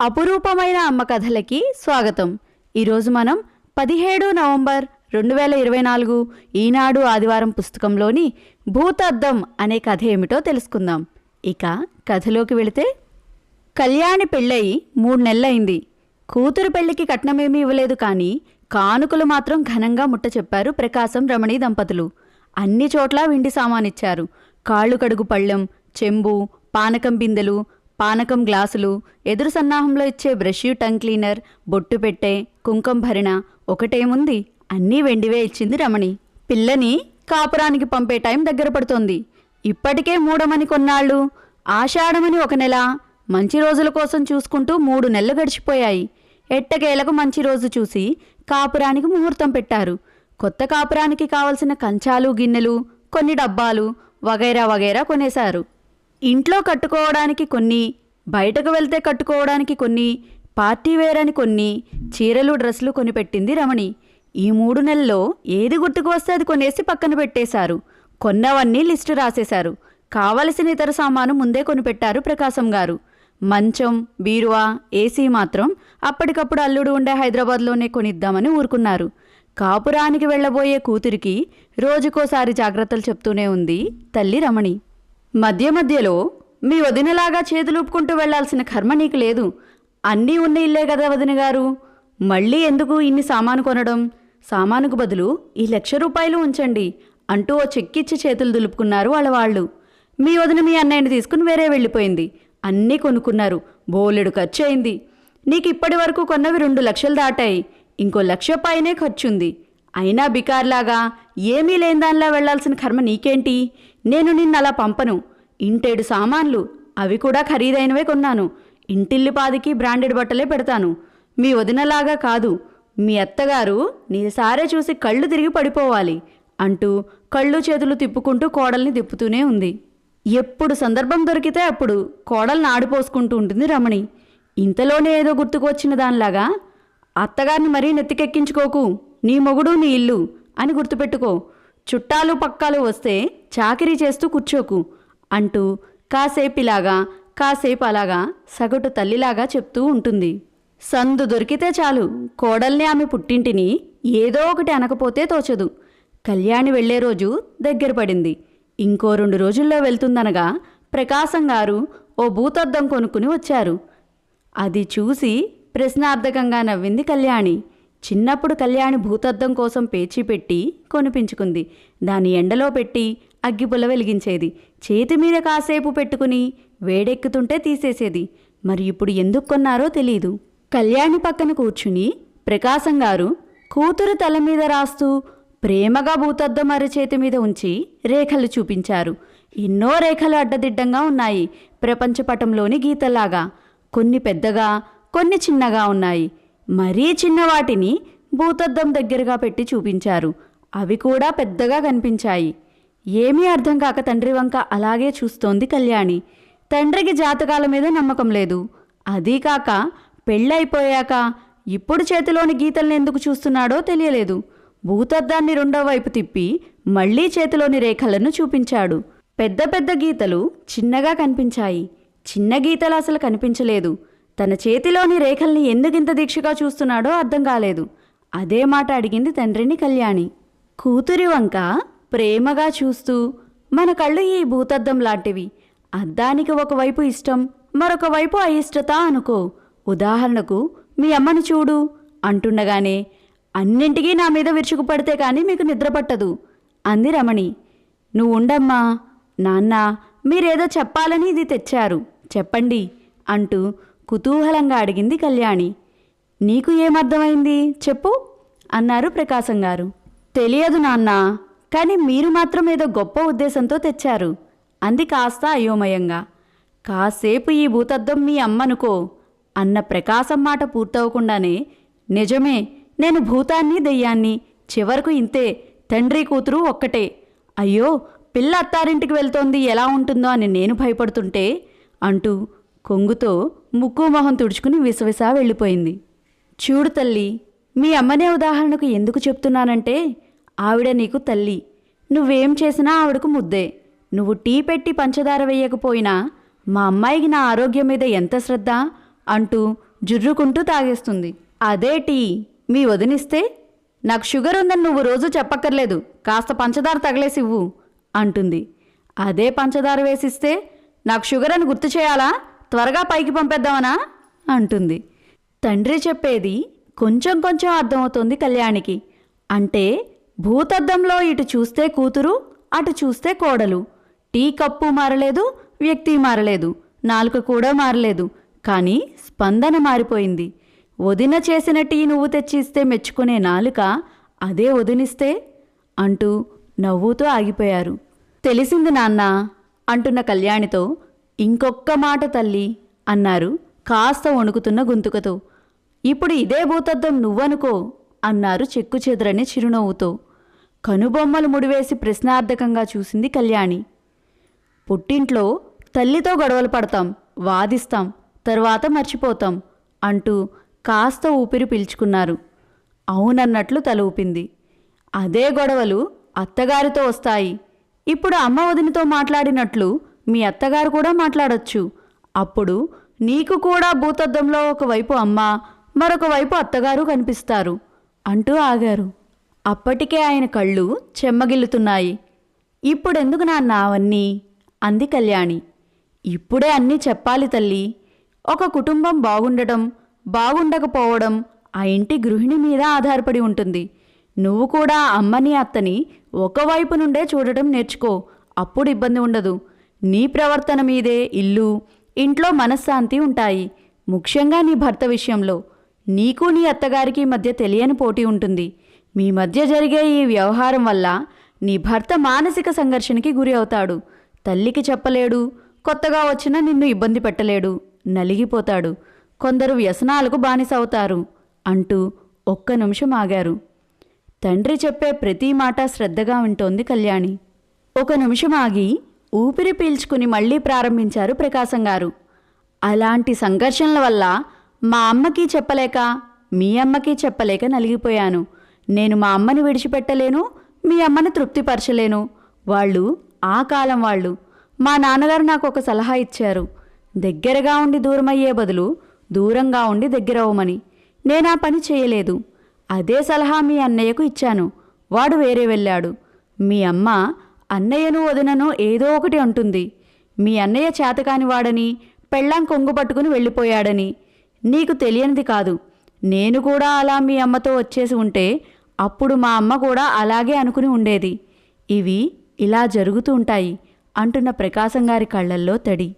అపురూపమైన అమ్మ కథలకి స్వాగతం. ఈరోజు మనం పదిహేడు నవంబర్ రెండు వేల ఇరవై నాలుగు ఈనాడు ఆదివారం పుస్తకంలోని భూతద్దం అనే కథ ఏమిటో తెలుసుకుందాం. ఇక కథలోకి వెళితే కళ్యాణి పెళ్ళయి మూడు నెలలైంది. కూతురు పెళ్ళికి కట్నమేమీ ఇవ్వలేదు కానీ కానుకలు మాత్రం ఘనంగా ముట్ట చెప్పారు ప్రకాశం రమణి దంపతులు. అన్ని చోట్ల విండి సామానిచ్చారు. కాళ్ళు కడుగు పళ్ళెం చెంబు పానకం బిందెలు పానకం గ్లాసులు ఎదురు సన్నాహంలో ఇచ్చే బ్రష్ టంగ్ క్లీనర్ బొట్టు పెట్టే కుంకం భరిణ ఒకటేముంది అన్నీ వెండివే ఇచ్చింది రమణి. పిల్లని కాపురానికి పంపే టైం దగ్గర పడుతోంది. ఇప్పటికే మూడమని కొన్నాళ్ళు. ఆషాఢమని ఒక నెల. మంచి రోజుల కోసం చూసుకుంటూ మూడు నెలలు గడిచిపోయాయి. ఎట్టకేలకు మంచి రోజు చూసి కాపురానికి ముహూర్తం పెట్టారు. కొత్త కాపురానికి కావలసిన కంచాలు గిన్నెలు కొన్ని డబ్బాలు వగైరా వగైరా కొనేశారు. ఇంట్లో కట్టుకోవడానికి కొన్ని బయటకు వెళ్తే కట్టుకోవడానికి కొన్ని పార్టీ వేర్ అని కొన్ని చీరలు డ్రెస్సులు కొనిపెట్టింది రమణి. ఈ మూడు నెలల్లో ఏది గుర్తుకు వస్తే అది కొనేసి పక్కన పెట్టేశారు. కొన్నవన్నీ లిస్టు రాసేశారు. కావలసిన ఇతర సామాను ముందే కొనిపెట్టారు ప్రకాశం గారు. మంచం బీరువా ఏసీ మాత్రం అప్పటికప్పుడు అల్లుడు ఉండే హైదరాబాద్లోనే కొనిద్దామని ఊరుకున్నారు. కాపురానికి వెళ్ళబోయే కూతురికి రోజుకోసారి జాగ్రత్తలు చెప్తూనే ఉంది తల్లి రమణి. మధ్య మధ్యలో మీ వదినలాగా చేతులూపుకుంటూ వెళ్ళాల్సిన కర్మ నీకు లేదు. అన్నీ ఉన్న ఇల్లే కదా వదిన గారు. మళ్ళీ ఎందుకు ఇన్ని సామాను కొనడం? సామానుకు బదులు ఈ లక్ష రూపాయలు ఉంచండి అంటూ ఓ చెక్కిచ్చి చేతులు దులుపుకున్నారు వాళ్ళ వాళ్ళు. మీ వదిన మీ అన్నయ్యని తీసుకుని వేరే వెళ్ళిపోయింది. అన్నీ కొనుక్కున్నారు. బోలెడు ఖర్చు అయింది నీకు ఇప్పటి వరకు కొన్నవి రెండు లక్షలు దాటాయి. ఇంకో లక్ష పైనే ఖర్చుంది. అయినా బికార్లాగా ఏమీ లేని దానిలా వెళ్ళాల్సిన కర్మ నీకేంటి? నేను నిన్ను అలా పంపను. ఇంటేడు సామాన్లు. అవి కూడా ఖరీదైనవే కొన్నాను. ఇంటిల్లిపాదికి బ్రాండెడ్ బట్టలే పెడతాను. మీ వదినలాగా కాదు. మీ అత్తగారు నీసారే చూసి కళ్ళు తిరిగి పడిపోవాలి అంటూ కళ్ళు చేతులు తిప్పుకుంటూ కోడల్ని తిప్పుతూనే ఉంది. ఎప్పుడు సందర్భం దొరికితే అప్పుడు కోడల్ని ఆడిపోసుకుంటూ ఉంటుంది రమణి. ఇంతలోనే ఏదో గుర్తుకు వచ్చిన దానిలాగా అత్తగారిని మరీ నెత్తికెక్కించుకోకు. నీ మొగుడు నీ ఇల్లు అని గుర్తుపెట్టుకో. చుట్టాలు పక్కాలు వస్తే చాకరీ చేస్తూ కూర్చోకు. అంటూ కాసేపు ఇలాగా కాసేపు అలాగా సగటు తల్లిలాగా చెప్తూ ఉంటుంది. సందు దొరికితే చాలు కోడల్ని ఆమె పుట్టింటిని ఏదో ఒకటి అనకపోతే తోచదు. కళ్యాణి వెళ్ళే రోజు దగ్గర పడింది. ఇంకో రెండు రోజుల్లో వెళ్తుందనగా ప్రకాశం గారు ఓ భూతద్దం కొనుక్కుని వచ్చారు. అది చూసి ప్రశ్నార్థకంగా నవ్వింది కళ్యాణి. చిన్నప్పుడు కళ్యాణి భూతద్దం కోసం పేచీ పెట్టి కొనిపించుకుంది. దాని ఎండలో పెట్టి అగ్గిపుల్ల వెలిగించేది. చేతి మీద కాసేపు పెట్టుకుని వేడెక్కుతుంటే తీసేసేది. మరి ఇప్పుడు ఎందుకు కొన్నారో తెలీదు. కళ్యాణి పక్కన కూర్చుని ప్రకాశం గారు కూతురు తల మీద రాస్తూ ప్రేమగా భూతద్దం అరచేతి మీద ఉంచి రేఖలు చూపించారు. ఎన్నో రేఖలు అడ్డదిడ్డంగా ఉన్నాయి ప్రపంచపటంలోని గీతలాగా కొన్ని పెద్దగా కొన్ని చిన్నగా ఉన్నాయి. మరీ చిన్న వాటిని భూతద్దం దగ్గరగా పెట్టి చూపించారు. అవి కూడా పెద్దగా కనిపించాయి. ఏమీ అర్థం కాక తండ్రి వంక అలాగే చూస్తోంది కళ్యాణి. తండ్రికి జాతకాల మీద నమ్మకం లేదు. అదీ కాక పెళ్ళైపోయాక ఇప్పుడు చేతిలోని గీతల్ని ఎందుకు చూస్తున్నాడో తెలియలేదు. భూతద్దాన్ని రెండో వైపు తిప్పి మళ్ళీ చేతిలోని రేఖలను చూపించాడు. పెద్ద పెద్ద గీతలు చిన్నగా కనిపించాయి. చిన్న గీతలు అసలు కనిపించలేదు. తన చేతిలోని రేఖల్ని ఎందుకింత దీక్షగా చూస్తున్నాడో అర్థం కాలేదు. అదే మాట అడిగింది తండ్రిని కళ్యాణి. కూతురి వంక ప్రేమగా చూస్తూ మన కళ్ళు ఈ భూతద్దం లాంటివి. అద్దానికి ఒకవైపు ఇష్టం మరొక వైపు అయిష్టత అనుకో. ఉదాహరణకు మీ అమ్మను చూడు అంటుండగానే అన్నింటికీ నా మీద విరుచుకుపడితే కానీ మీకు నిద్రపట్టదు అంది రమణి. నువ్వు ఉండమ్మా నాన్న మీరేదో చెప్పాలని ఇది తెచ్చారు. చెప్పండి అంటూ కుతూహలంగా అడిగింది కళ్యాణి. నీకు ఏమర్థమైంది? చెప్పు అన్నారు ప్రకాశం గారు. తెలియదు నాన్నా కానీ మీరు మాత్రం ఏదో గొప్ప ఉద్దేశంతో తెచ్చారు. అంది కాస్త అయోమయంగా. కాసేపు ఈ భూతద్దం మీ అమ్మనుకో అన్న ప్రకాశం మాట పూర్తవకుండానే నిజమే నేను భూతాన్ని దెయ్యాన్ని చివరకు ఇంతే తండ్రి కూతురు ఒక్కటే. అయ్యో పిల్ల అత్తారింటికి వెళ్తోంది ఎలా ఉంటుందో అని నేను భయపడుతుంటే అంటూ కొంగుతో ముక్కు మొహం తుడుచుకుని విసవిసా వెళ్ళిపోయింది. చూడు తల్లి మీ అమ్మనే ఉదాహరణకు ఎందుకు చెప్తున్నానంటే ఆవిడ నీకు తల్లి. నువ్వేం చేసినా ఆవిడకు ముద్దే. నువ్వు టీ పెట్టి పంచదార వేయకపోయినా మా అమ్మాయికి నా ఆరోగ్యం మీద ఎంత శ్రద్ధ అంటూ జుర్రుకుంటూ తాగేస్తుంది. అదే టీ. మీ వదినిస్తే? నాకు షుగర్ ఉందని నువ్వు రోజు చెప్పక్కర్లేదు. కాస్త పంచదార తగలేసి ఇవ్వు అంటుంది. అదే పంచదార వేసిస్తే నాకు షుగర్ అని గుర్తు చేయాలా? త్వరగా పైకి పంపేద్దామనా? అంటుంది. తండ్రి చెప్పేది కొంచెం కొంచెం అర్థమవుతోంది కళ్యాణికి. అంటే భూతద్దంలో ఇటు చూస్తే కూతురు అటు చూస్తే కోడలు. టీ కప్పు మారలేదు వ్యక్తి మారలేదు నాలుక కూడా మారలేదు. కానీ స్పందన మారిపోయింది. వదిన చేసిన టీ నువ్వు తెచ్చిస్తే మెచ్చుకునే నాలుక అదే వదినిస్తే అంటూ నవ్వుతూ ఆగిపోయారు. తెలిసింది నాన్న అంటున్న కళ్యాణితో ఇంకొక్క మాట తల్లి అన్నారు కాస్త వణుకుతున్న గొంతుకతో. ఇప్పుడు ఇదే భూతద్దం నువ్వనుకో అన్నారు చెక్కు చెదరని చిరునవ్వుతో. కనుబొమ్మలు ముడివేసి ప్రశ్నార్థకంగా చూసింది కళ్యాణి. పుట్టింట్లో తల్లితో గొడవలు పడతాం వాదిస్తాం తర్వాత మర్చిపోతాం అంటూ కాస్త ఊపిరి పీల్చుకున్నారు. అవునన్నట్లు తల ఊపింది. అదే గొడవలు అత్తగారితో వస్తాయి. ఇప్పుడు అమ్మ వదినతో మాట్లాడినట్లు మీ అత్తగారు కూడా మాట్లాడొచ్చు. అప్పుడు నీకు కూడా భూతద్దంలో ఒకవైపు అమ్మ మరొక వైపు అత్తగారు కనిపిస్తారు అంటూ ఆగారు. అప్పటికే ఆయన కళ్ళు చెమ్మగిల్లుతున్నాయి. ఇప్పుడెందుకు నాన్న అవన్నీ? అంది కళ్యాణి. ఇప్పుడే అన్నీ చెప్పాలి తల్లి. ఒక కుటుంబం బాగుండటం బాగుండకపోవడం ఆ ఇంటి గృహిణి మీద ఆధారపడి ఉంటుంది. నువ్వు కూడా అమ్మని అత్తని ఒకవైపు నుండే చూడటం నేర్చుకో. అప్పుడు ఇబ్బంది ఉండదు. నీ ప్రవర్తన మీదే ఇల్లు ఇంట్లో మనశ్శాంతి ఉంటాయి. ముఖ్యంగా నీ భర్త విషయంలో. నీకు నీ అత్తగారికి మధ్య తెలియని పోటీ ఉంటుంది. మీ మధ్య జరిగే ఈ వ్యవహారం వల్ల నీ భర్త మానసిక సంఘర్షణకి గురి అవుతాడు. తల్లికి చెప్పలేడు. కొత్తగా వచ్చిన నిన్ను ఇబ్బంది పెట్టలేడు. నలిగిపోతాడు. కొందరు వ్యసనాలకు బానిస అవుతారు అంటూ ఒక్క నిమిషం ఆగారు. తండ్రి చెప్పే ప్రతి మాట శ్రద్ధగా వింటోంది కళ్యాణి. ఒక నిమిషం ఆగి ఊపిరి పీల్చుకుని మళ్ళీ ప్రారంభించారు ప్రకాశం గారు. అలాంటి సంఘర్షణల వల్ల మా అమ్మకి చెప్పలేక మీ అమ్మకి చెప్పలేక నలిగిపోయాను. నేను మా అమ్మని విడిచిపెట్టలేను మీ అమ్మని తృప్తిపరచలేను. వాళ్ళు ఆ కాలం వాళ్ళు మా నాన్నగారు నాకు ఒక సలహా ఇచ్చారు. దగ్గరగా ఉండి దూరమయ్యే బదులు దూరంగా ఉండి దగ్గరవ్వమని. నేను ఆ పని చేయలేదు. అదే సలహా మీ అన్నయ్యకు ఇచ్చాను. వాడు వేరే వెళ్ళాడు. మీ అమ్మ అన్నయ్యను వదినను ఏదో ఒకటి అంటుంది. మీ అన్నయ్య చేతకాని వాడని పెళ్ళాం కొంగు పట్టుకుని వెళ్ళిపోయాడని. నీకు తెలియనిది కాదు. నేను కూడా అలా మీ అమ్మతో వచ్చేసి ఉంటే అప్పుడు మా అమ్మ కూడా అలాగే అనుకుని ఉండేది. ఇవి ఇలా జరుగుతూ ఉంటాయి అంటున్న ప్రకాశం గారి కళ్ళల్లో తడి.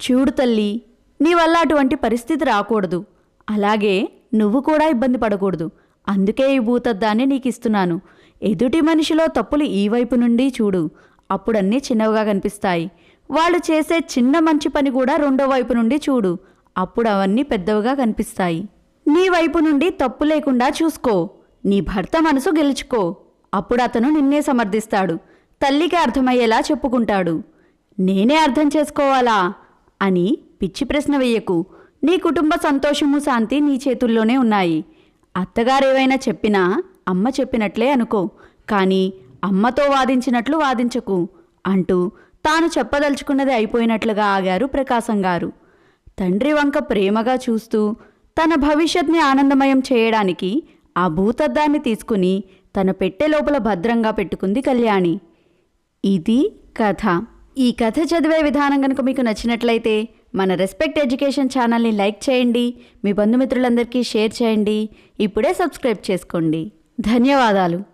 చూడు తల్లి నీ వల్ల అటువంటి పరిస్థితి రాకూడదు. అలాగే నువ్వు కూడా ఇబ్బంది పడకూడదు. అందుకే ఈ భూతద్దాన్ని నీకు ఇస్తున్నాను ఎదుటి మనిషిలో తప్పులు ఈ వైపు నుండి చూడు. అప్పుడన్నీ చిన్నవిగా కనిపిస్తాయి. వాళ్ళు చేసే చిన్న మంచి పని కూడా రెండో వైపు నుండి చూడు. అప్పుడు అవన్నీ పెద్దవిగా కనిపిస్తాయి. నీ వైపు నుండి తప్పు లేకుండా చూసుకో. నీ భర్త మనసు గెలుచుకో. అప్పుడు అతను నిన్నే సమర్థిస్తాడు. తల్లికి అర్థమయ్యేలా చెప్పుకుంటాడు. నేనే అర్థం చేసుకోవాలా? అని పిచ్చి ప్రశ్న వెయ్యకు నీ కుటుంబ సంతోషము శాంతి నీ చేతుల్లోనే ఉన్నాయి. అత్తగారేవైనా చెప్పినా అమ్మ చెప్పినట్లే అనుకో. కానీ అమ్మతో వాదించినట్లు వాదించకు అంటూ తాను చెప్పదలుచుకున్నది అయిపోయినట్లుగా ఆగారు ప్రకాశం గారు. తండ్రి వంక ప్రేమగా చూస్తూ తన భవిష్యత్ని ఆనందమయం చేయడానికి ఆ భూతద్దాన్ని తీసుకుని తన పెట్టె లోపల భద్రంగా పెట్టుకుంది కళ్యాణి. ఇది కథ. ఈ కథ చదివే విధానం కనుక మీకు నచ్చినట్లయితే మన రెస్పెక్ట్ ఎడ్యుకేషన్ ఛానల్ని లైక్ చేయండి మీ బంధుమిత్రులందరికీ షేర్ చేయండి ఇప్పుడే సబ్స్క్రైబ్ చేసుకోండి. ధన్యవాదాలు.